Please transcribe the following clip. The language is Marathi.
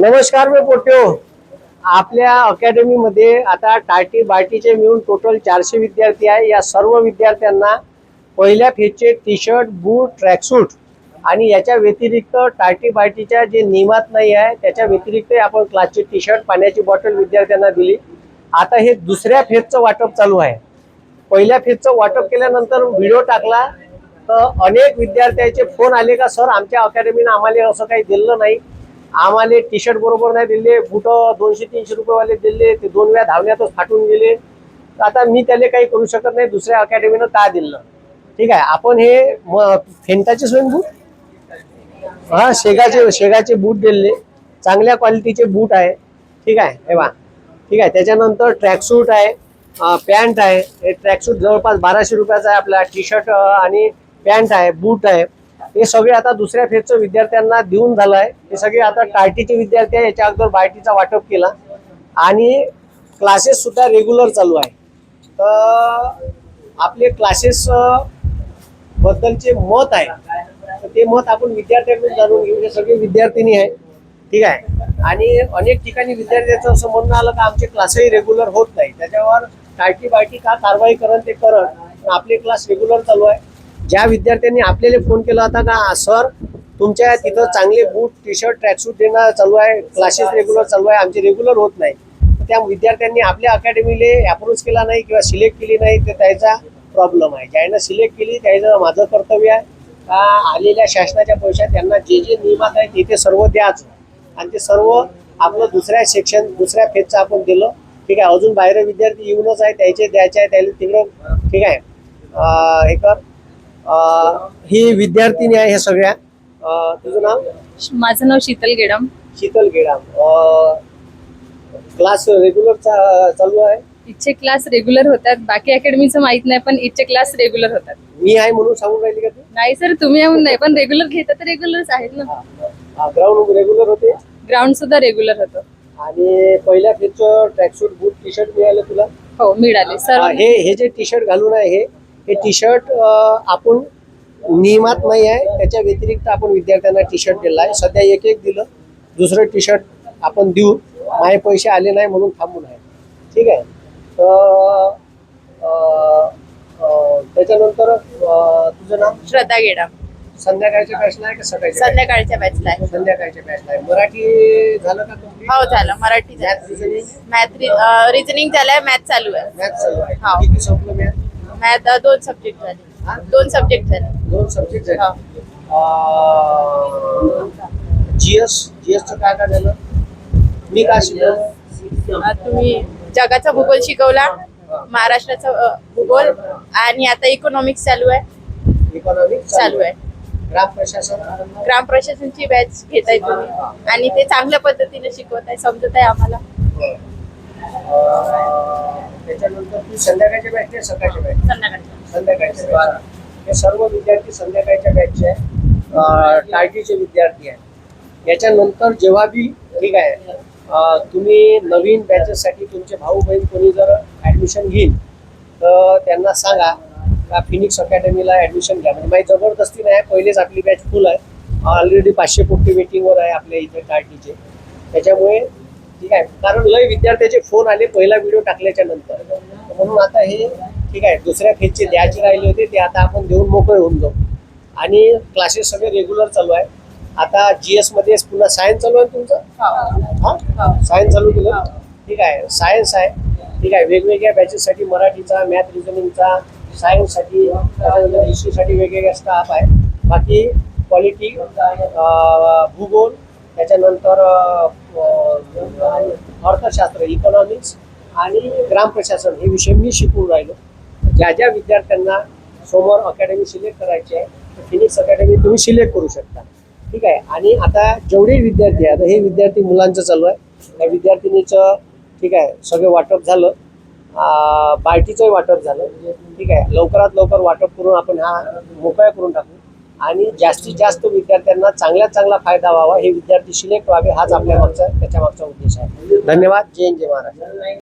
नमस्कार मी पोट्यो. आपल्या अकॅडमीमध्ये आता टाटी बाटीचे मिळून टोटल चारशे विद्यार्थी आहे. या सर्व विद्यार्थ्यांना पहिल्या फेजचे टी शर्ट बूट ट्रॅकसूट आणि याच्या व्यतिरिक्त टाटी बाटीच्या जे नियमात नाही आहे त्याच्या व्यतिरिक्त आपण क्लासचे टी शर्ट पाण्याची बॉटल विद्यार्थ्यांना दिली. आता हे दुसऱ्या फेजचं वाटप चालू आहे. पहिल्या फेजचं वाटप केल्यानंतर व्हिडिओ टाकला तर अनेक विद्यार्थ्यांचे फोन आले का सर आमच्या अकॅडमीनं आम्हाला असं काही दिलं नाही. आम्हाला टी शर्ट बरोबर नाही दिले बुट दोनशे तीनशे रुपयेवाले दिले ते दोन वेळा धावण्यातच फाटून गेले. तर आता मी त्याला काही करू शकत नाही दुसऱ्या अकॅडमीनं का दिलं? ठीक आहे आपण हे फेंटाचे स्वयं बूट हा शेगाचे शेगाचे बूट दिले. चांगल्या क्वालिटीचे बूट आहे. ठीक आहे हे वा ठीक आहे त्याच्यानंतर ट्रॅकसूट आहे पॅन्ट आहे. हे ट्रॅकसूट जवळपास बाराशे रुपयाचा आहे आपला टी शर्ट आणि पॅन्ट आहे बूट आहे. हे सगळे आता दुसऱ्या फेजचं विद्यार्थ्यांना देऊन झालं आहे हे सगळे आता टायटीचे विद्यार्थी आहे याच्या अगोदर बायटीचा वाटप केला. आणि क्लासेस सुद्धा रेग्युलर चालू आहे. तर आपले क्लासेस बद्दलचे मत आहे. तर ते मत आपण विद्यार्थ्यांकडून जाणून घेऊ. हे सगळे विद्यार्थिनी आहे ठीक आहे? आणि अनेक ठिकाणी विद्यार्थ्यांचं असं म्हणणं आलं का आमचे क्लासही रेग्युलर होत नाही. त्याच्यावर टायटी बायटी का कारवाई करण ते करण पण आपले क्लास रेग्युलर चालू आहे. ज्या विद्यार्थ्यांनी आपल्याला फोन केला होता का सर तुमच्या तिथं चांगले बूट टी शर्ट ट्रॅकसूट देणं चालू आहे क्लासेस रेग्युलर चालू आहे आमचे रेग्युलर होत नाही. त्या विद्यार्थ्यांनी आपल्या अकॅडमीला अप्रोच केला नाही किंवा सिलेक्ट केली नाही तर त्याचा प्रॉब्लेम आहे. ज्यांना सिलेक्ट केली त्याचं माझं कर्तव्य आहे. का आलेल्या शासनाच्या पैशात त्यांना जे जे नियमात आहे ते ते सर्व द्यायचं. आणि ते सर्व आपलं दुसऱ्या सेक्शन दुसऱ्या फेजचं आपण दिलं. ठीक आहे अजून बाहेर विद्यार्थी येऊनच आहे त्याचे द्यायचे आहे त्याला तिकडं ठीक आहे. अं, हे कर. ही विद्यार्थिनी आहे हे सगळ्या. अं, तुझं नाव? माझं नाव शीतल गेडम. शीतल गेडाम. क्लास रेग्युलर चालू आहे? इथचे क्लास रेग्युलर होतात. बाकी अकॅडमीचं माहीत नाही पण इथचे क्लास रेग्युलर होतात. मी आहे म्हणून सांगून राहिली का नाही सर तुम्ही येऊन नाही पण रेग्युलर घेता तर रेग्युलरच आहेत ना. तू ग्राउंड रेग्युलर होते? ग्राउंड सुद्धा रेग्युलर होतं. आणि पहिल्या फेजचं ट्रॅकसूट बूट टी शर्ट मिळालं तुला? हो मिळाले. सर हा, हे हे जे टी शर्ट घालून आहे हे हे टी शर्ट आपण नियमात नाही आहे. त्याच्या व्यतिरिक्त आपण विद्यार्थ्यांना टी शर्ट दिला आहे. सध्या एक एक दिलं. दुसरं टी शर्ट आपण देऊ. माझे पैसे आले नाही म्हणून थांबून आहे ठीक आहे? तर त्याच्यानंतर तुझं नाव? श्रद्धा गेडम संध्याकाळच्या बॅचला आहे का सकाळच्या संध्याकाळच्या बॅचला आहे. संध्याकाळच्या बॅचला आहे. मराठी झालं का? हो झालं. Marathi Math, reasoning? Math reasoning झालंय. मॅथ चालू आहे. Math चालू आहे. हो. किती संपलं मॅथ मॅथ दोन सब्जेक्ट? झाले. दोन सब्जेक्ट झाले. दोन सब्जेक्ट हो. झाले जीएस जीएसचं काय काय झालं? मी काय शिकलो? अं, तुम्ही जगाचा भूगोल शिकवला महाराष्ट्राचा अं, भूगोल आणि आता इकॉनॉमिक्स चालू आहे. इकॉनॉमिक्स चालू आहे. ग्राम प्रशासन? ग्राम प्रशासनची बॅच घेताय तुम्ही. आणि ते चांगल्या पद्धतीने शिकवत आहे समजत आहे आम्हाला तू संध्याकाळच्या बॅच आहे सकाळच्या बॅच संध्याकाळी संध्याकाळच्या. बॅच हे सर्व विद्यार्थी संध्याकाळच्या बॅचचे आहे. टायटीचे विद्यार्थी आहे याच्यानंतर जेव्हा बी ठीक आहे तुम्ही नवीन बॅचेससाठी तुमचे भाऊ बहीण कोणी जर ॲडमिशन घेईल तर त्यांना सांगा का फिनिक्स अकॅडमीला ॲडमिशन घ्या. म्हणजे माझी जबरदस्ती नाही पहिलेच आपली बॅच फुल आहे. ऑलरेडी पाचशे पोटी वेटिंगवर आहे आपल्या इथे टायटीचे. त्याच्यामुळे ठीक आहे. कारण लय विद्यार्थ्याचे फोन आले पहिला व्हिडिओ टाकल्याच्या नंतर. म्हणून आता हे ठीक आहे दुसऱ्या फेजचे द्यायचे राहिले होते ते आता आपण देऊन मोकळे होऊन जाऊ. आणि क्लासेस सगळे रेग्युलर चालू आहे. आता जी एसमध्ये पुन्हा सायन्स चालू आहे तुमचं? हा. सायन्स चालू केलं? ठीक आहे सायन्स आहे. ठीक आहे वेगवेगळ्या बॅचेससाठी मराठीचा मॅथ रिझनिंगचा सायन्ससाठी हिस्ट्रीसाठी वेगवेगळ्या स्टाफ आहे बाकी क्वालिटी भूगोल त्याच्यानंतर अर्थशास्त्र इकॉनॉमिक्स आणि ग्राम प्रशासन हे विषय मी शिकून राहिलो. ज्या ज्या विद्यार्थ्यांना समोर अकॅडमी सिलेक्ट करायची आहे तर फिनिक्स अकॅडमी तुम्ही सिलेक्ट करू शकता. ठीक आहे? आणि आता जेवढे विद्यार्थी आहे आता हे विद्यार्थी मुलांचं चालू आहे. त्या विद्यार्थिनीचं ठीक आहे सगळं वाटप झालं. पार्टीचंही वाटप झालं. ठीक आहे? लवकरात लवकर वाटप करून आपण हा मोकळा करून टाकू. आणि जास्तीत जास्त विद्यार्थ्यांना चांगल्यात चांगला फायदा व्हावा हे विद्यार्थी सिलेक्ट व्हावे हाच आपल्या मागचा त्याच्या मागचा उद्देश आहे. धन्यवाद. जय हिंद जय महाराष्ट्र.